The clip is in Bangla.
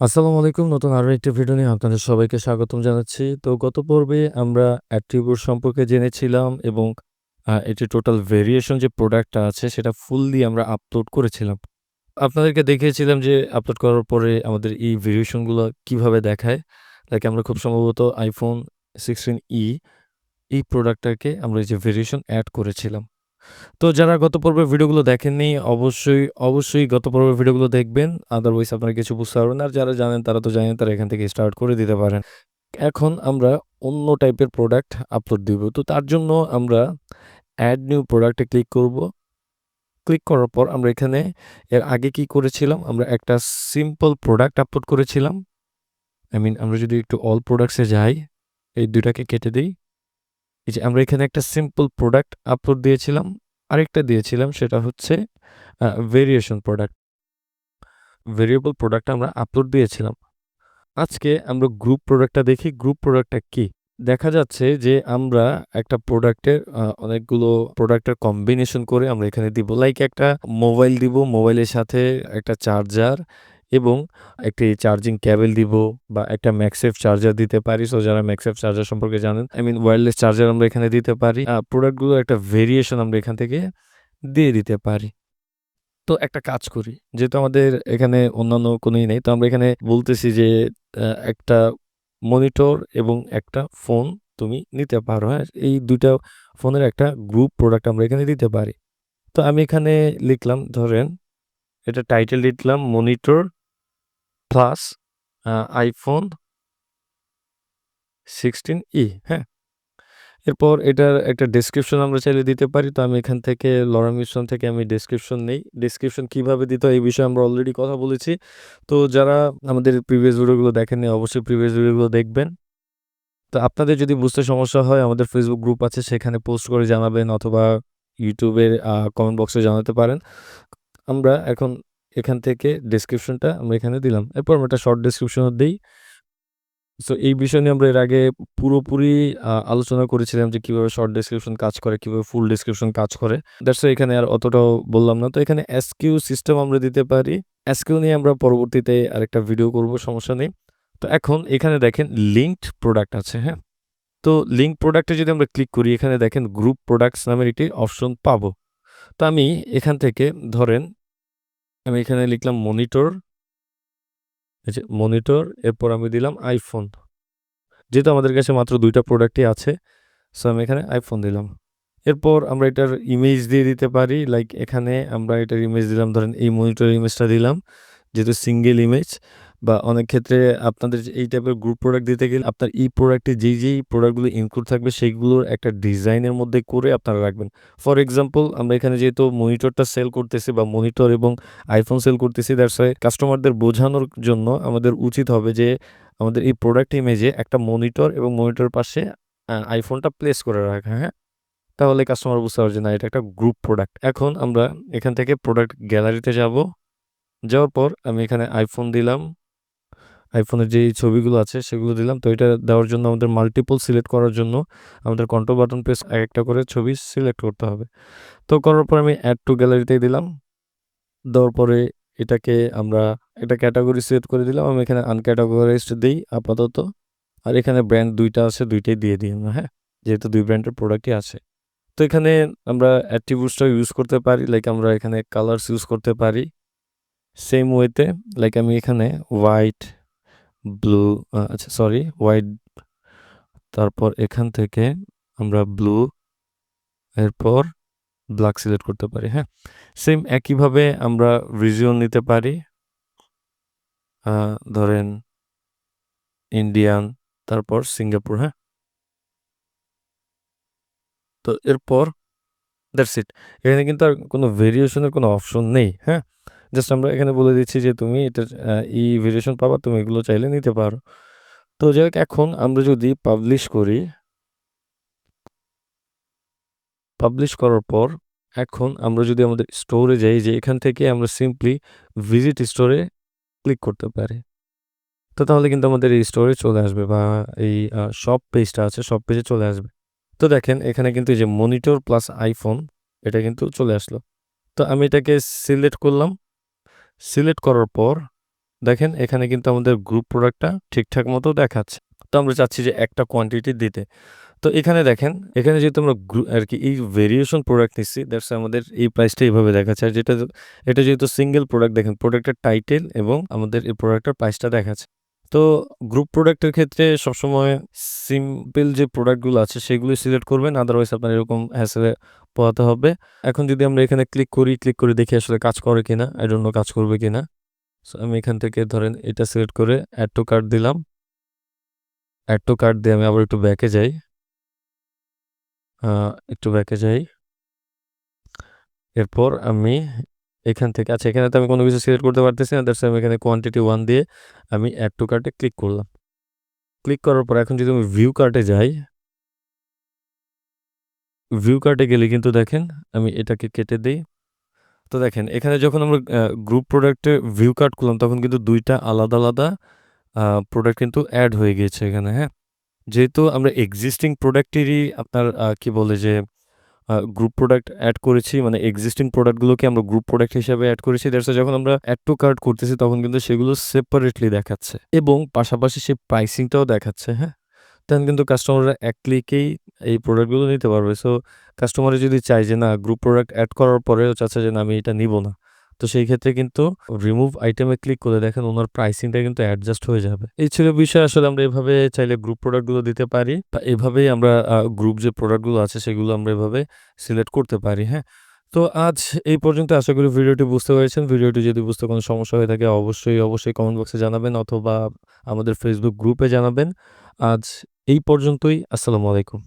আসসালামু আলাইকুম। নতুন আরও একটি ভিডিও নিয়ে আপনাদের সবাইকে স্বাগতম জানাচ্ছি। তো গত পর্বে আমরা অ্যাট্রিবিউট সম্পর্কে জেনেছিলাম এবং এটি টোটাল ভেরিয়েশন যে প্রোডাক্টটা আছে সেটা ফুললি আমরা আপলোড করেছিলাম। আপনাদেরকে দেখিয়েছিলাম যে আপলোড করার পরে আমাদের এই ভেরিয়েশনগুলো কীভাবে দেখায়। লাইক আমরা খুব সম্ভবত iPhone 16e এই প্রোডাক্টটাকে আমরা এই যে ভেরিয়েশন অ্যাড করেছিলাম। তো যারা গত পর্বের ভিডিওগুলো দেখেননি অবশ্যই, অবশ্যই গত পর্বের ভিডিওগুলো দেখবেন। আদারওয়াইজ আপনারা কিছু বুঝতে পারবেন। আর যারা জানেন তারা তো জানেন তারা এখান থেকে স্টার্ট করে দিতে পারেন। এখন আমরা অন্য টাইপের প্রোডাক্ট আপলোড দিব। তো তার জন্য আমরা অ্যাড নিউ প্রোডাক্টে ক্লিক করব। ক্লিক করার পর আমরা এখানে এর আগে কি করেছিলাম? আমরা একটা সিম্পল প্রোডাক্ট আপলোড করেছিলাম। আই মিন আমরা যদি একটু অল প্রোডাক্টসে যাই, এই ২ টাকে কেটে দেই। এই যে আমরা এখানে একটা সিম্পল প্রোডাক্ট আপলোড দিয়েছিলাম। আরেকটা দিয়েছিলাম সেটা হচ্ছে ভেরিয়েশন প্রোডাক্ট। ভেরিয়েবল প্রোডাক্ট আমরা আপলোড দিয়েছিলাম। আজকে আমরা গ্রুপ প্রোডাক্টটা দেখি গ্রুপ প্রোডাক্টটা কি? দেখা যাচ্ছে যে আমরা একটা প্রোডাক্টের অনেকগুলো প্রোডাক্টের কম্বিনেশন করে আমরা এখানে দিব। লাইক একটা মোবাইল দিব, মোবাইলের সাথে একটা চার্জার এবং একটি চার্জিং কেবল দিব বা একটা ম্যাগসেফ চার্জার দিতে পারি। সো যারা ম্যাগসেফ চার্জার সম্পর্কে জানেন, আই মিন ওয়্যারলেস চার্জার আমরা এখানে দিতে পারি। আ প্রোডাক্টগুলোর একটা ভেরিয়েশন আমরা এখান থেকে দিয়ে দিতে পারি। তো একটা কাজ করি। যেহেতু আমাদের এখানে অন্যান্য কোনোই নেই। তো আমরা এখানে বলতেছি যে একটা মনিটর এবং একটা ফোন তুমি নিতে পারো, হ্যাঁ? এই ২ টা ফোনের একটা গ্রুপ প্রোডাক্ট আমরা এখানে দিতে পারি। তো আমি এখানে লিখলাম ধরেন এটা টাইটেল লিখলাম মনিটর প্লাস, আ iPhone 16e হ্যাঁ? এরপর এটার একটা ডেসক্রিপশন আমরা চাইলে দিতে পারি। তো আমি এখান থেকে লরা মিশন থেকে আমি ডেসক্রিপশন নেই। ডেসক্রিপশন কীভাবে দিতে এই বিষয়ে আমরা অলরেডি কথা বলেছি। তো যারা আমাদের প্রিভিয়াস ভিডিওগুলো দেখেননি, অবশ্যই প্রিভিয়াস ভিডিওগুলো দেখবেন। তো আপনাদের যদি বুঝতে সমস্যা হয়, আমাদের ফেসবুক গ্রুপ আছে, সেখানে পোস্ট করে জানাবেন অথবা ইউটিউবের কমেন্ট বক্সে জানাতে পারেন। আমরা এখন এখান থেকে ডেসক্রিপশনটা আমরা এখানে দিলাম। এরপর আমরা একটা শর্ট ডেসক্রিপশনও দিই সো এই বিষয় নিয়ে আমরা এর আগে পুরোপুরি আলোচনা করেছিলাম যে কীভাবে শর্ট ডেসক্রিপশন কাজ করে, কীভাবে ফুল ডেসক্রিপশন কাজ করে। দ্যাটস এখানে আর অতটাও বললাম না। তো এখানে এসকিউ সিস্টেম আমরা দিতে পারি। এসকিউ নিয়ে আমরা পরবর্তীতে আরেকটা ভিডিও করব সমস্যা নেই। তো এখন এখানে দেখেন লিঙ্কড প্রোডাক্ট আছে, হ্যাঁ? তো লিঙ্ক প্রোডাক্টে যদি আমরা ক্লিক করি এখানে দেখেন গ্রুপ প্রোডাক্টস নামের একটি অপশন পাবো। তো আমি এখান থেকে ধরেন আমি এখানে লিখলাম মনিটর যে মনিটর এরপর আমি দিলাম আইফোন যেহেতু আমাদের কাছে মাত্র দুইটা প্রোডাক্টই আছে। সো আমি এখানে আইফোন দিলাম। এরপর আমরা এটার ইমেজ দিয়ে দিতে পারি। লাইক এখানে আমরা এটার ইমেজ দিলাম, ধরেন এই মনিটর ইমেজটা দিলাম। যেহেতু সিঙ্গেল ইমেজ বা অনেক ক্ষেত্রে আপনাদের এই টাইপের গ্রুপ প্রোডাক্ট দিতে গেলে আপনার এই প্রোডাক্টে যেই, যেই প্রোডাক্টগুলো ইনক্লুড থাকবে সেইগুলোর একটা ডিজাইনের মধ্যে করে আপনারা রাখবেন। ফর এক্সাম্পল আমরা এখানে যেহেতু মনিটরটা সেল করতেছি বা মনিটর এবং আইফোন সেল করতেছি দ্যাটস কাস্টমারদের বোঝানোর জন্য আমাদের উচিত হবে যে আমাদের এই প্রোডাক্ট ইমেজে একটা মনিটর এবং মনিটর পাশে আ iPhoneটা প্লেস করে রাখা, হ্যাঁ? তাহলে কাস্টমার বুঝতে পারবে যে না এটা একটা গ্রুপ প্রোডাক্ট। এখন আমরা এখান থেকে প্রোডাক্ট গ্যালারিতে যাব। যাওয়ার পর আমি এখানে আইফোন দিলাম। iPhone-এর যেই ছবিগুলো আছে সেগুলো দিলাম। তো এটা দেওয়ার জন্য আমাদের মাল্টিপল সিলেক্ট করার জন্য আমাদের কন্ট্রোল বাটন প্রেস একেকটা করে ছবি সিলেক্ট করতে হবে। তো করার পর আমি অ্যাড টু গ্যালারিতে দিলাম। দেওয়ার পরে এটাকে আমরা একটা ক্যাটাগরি সিলেক্ট করে দিলাম। আমি এখানে আনক্যাটেগরাইজড দিই আপাতত। আর এখানে ব্র্যান্ড দুইটা আছে দুইটাই দিয়ে দিই আমরা, হ্যাঁ? যেহেতু দুই ব্র্যান্ডের প্রোডাক্টই আছে। তো এখানে আমরা অ্যাট্রিবিউটসটাও ইউজ করতে পারি। লাইক আমরা এখানে কালার্স ইউজ করতে পারি। সেম ওয়েতে লাইক আমি এখানে হোয়াইট, ব্লু আচ্ছা সরি হোয়াইট তারপর এখান থেকে আমরা ব্লু এরপর ব্লাক সিলেক্ট করতে পারি, হ্যাঁ? সেম একইভাবে আমরা রিজিয়ন নিতে পারি। ধরেন ইন্ডিয়ান তারপর সিঙ্গাপুর, হ্যাঁ? তো এরপর দ্যাটস ইট। এখানে কিন্তু আর কোনো ভেরিয়েশনের কোনো অপশন নেই, হ্যাঁ? জাস্ট আমরা এখানে বলে দিচ্ছি যে তুমি এটার ই ভেরিয়েশন পাবা, তুমি এগুলো চাইলে নিতে পারো। তো যাই হোক এখন আমরা যদি পাবলিশ করি পাবলিশ করার পর এখন আমরা যদি আমাদের স্টোরে যাই, যে এখান থেকে আমরা সিম্পলি ভিজিট স্টোরে ক্লিক করতে পারি। তো তাহলে কিন্তু আমাদের এই স্টোরে চলে আসবে বা এই সব পেজটা আছে সব পেজে চলে আসবে। তো দেখেন, এখানে কিন্তু এই যে মনিটর প্লাস আইফোন এটা কিন্তু চলে আসলো। তো আমি এটাকে সিলেক্ট করলাম। সিলেক্ট করার পর দেখেন এখানে কিন্তু আমাদের গ্রুপ প্রোডাক্টটা ঠিকঠাক মতো দেখাচ্ছে। তো আমরা চাচ্ছি যে একটা কোয়ান্টিটি দিতে। তো এখানে দেখেন, এখানে যেহেতু আমরা গ্রু আরকি এই ভেরিয়েশন প্রোডাক্ট নিচ্ছি দ্যাটস আমাদের এই প্রাইসটা এইভাবে দেখাচ্ছে। আর যেটা এটা যেহেতু সিঙ্গেল প্রোডাক্ট দেখেন প্রোডাক্টের টাইটেল এবং আমাদের এই প্রোডাক্টের প্রাইসটা দেখাচ্ছে। তো গ্রুপ প্রোডাক্টের ক্ষেত্রে সবসময় সিম্পল যে প্রোডাক্টগুলো আছে সেগুলো সিলেক্ট করবেন। আদারওয়াইজ আপনার এরকম হ্যাসেলে পোহাতে হবে। এখন যদি আমরা এখানে ক্লিক করি, ক্লিক করে দেখি আসলে কাজ করে কিনা। ডোন্ট নো কাজ করবে কিনা। সো আমি এখান থেকে ধরেন এটা সিলেক্ট করে অ্যাড টু কার্ড দিলাম। অ্যাড টু কার্ড দিয়ে আমি আবার একটু ব্যাকে যাই। একটু ব্যাকে যাই। এরপর আমি এখান থেকে আচ্ছা এখানে তো আমি কোনো কিছু সিলেক্ট করতে পারতেছি না। দ্যাটস আমি এখানে কোয়ান্টিটি ওয়ান দিয়ে আমি অ্যাড টু কার্টে ক্লিক করলাম। ক্লিক করার পর এখন যদি আমি ভিউ কার্টে যাই ভিউ কার্টে গেলে কিন্তু দেখেন আমি এটাকে কেটে দিই তো দেখেন এখানে যখন আমরা গ্রুপ প্রোডাক্টে ভিউ কার্ট করলাম তখন কিন্তু দুইটা আলাদা, আলাদা প্রোডাক্ট কিন্তু অ্যাড হয়ে গিয়েছে এখানে, হ্যাঁ? যেহেতু আমরা এক্সিস্টিং প্রোডাক্টেরই আপনার কি বলে যে গ্রুপ প্রোডাক্ট অ্যাড করেছি মানে এক্সিস্টিং প্রোডাক্টগুলোকে আমরা গ্রুপ প্রোডাক্ট হিসেবে অ্যাড করেছি। দ্যাটস যখন আমরা অ্যাড টু কার্ড করতেছি তখন কিন্তু সেগুলো সেপারেটলি দেখাচ্ছে এবং পাশাপাশি সে প্রাইসিংটাও দেখাচ্ছে, হ্যাঁ? তখন কিন্তু কাস্টমাররা এক ক্লিকেই এই প্রোডাক্টগুলো নিতে পারবে। সো কাস্টমারে যদি চায় যে না গ্রুপ প্রোডাক্ট অ্যাড করার পরেও চাচ্ছে যে না আমি এটা নিব না। তো সেই ক্ষেত্রে কিন্তু রিমুভ আইটেমে ক্লিক করে দেখেন ওনার প্রাইসিংটা কিন্তু অ্যাডজাস্ট হয়ে যাবে। এই ছিল বিষয় আসলে আমরা এভাবে চাইলে গ্রুপ প্রোডাক্টগুলো দিতে পারি। বা এভাবেই আমরা গ্রুপ যে প্রোডাক্টগুলো আছে সেগুলো আমরা এভাবে সিলেক্ট করতে পারি, হ্যাঁ? তো আজ এই পর্যন্ত আশা করি ভিডিওটি বুঝতে পেরেছেন। ভিডিওটি যদি বুঝতে কোনো সমস্যা হয়ে থাকে অবশ্যই, অবশ্যই কমেন্ট বক্সে জানাবেন অথবা আমাদের ফেসবুক গ্রুপে জানাবেন। আজ এই পর্যন্তই। আসসালামু আলাইকুম।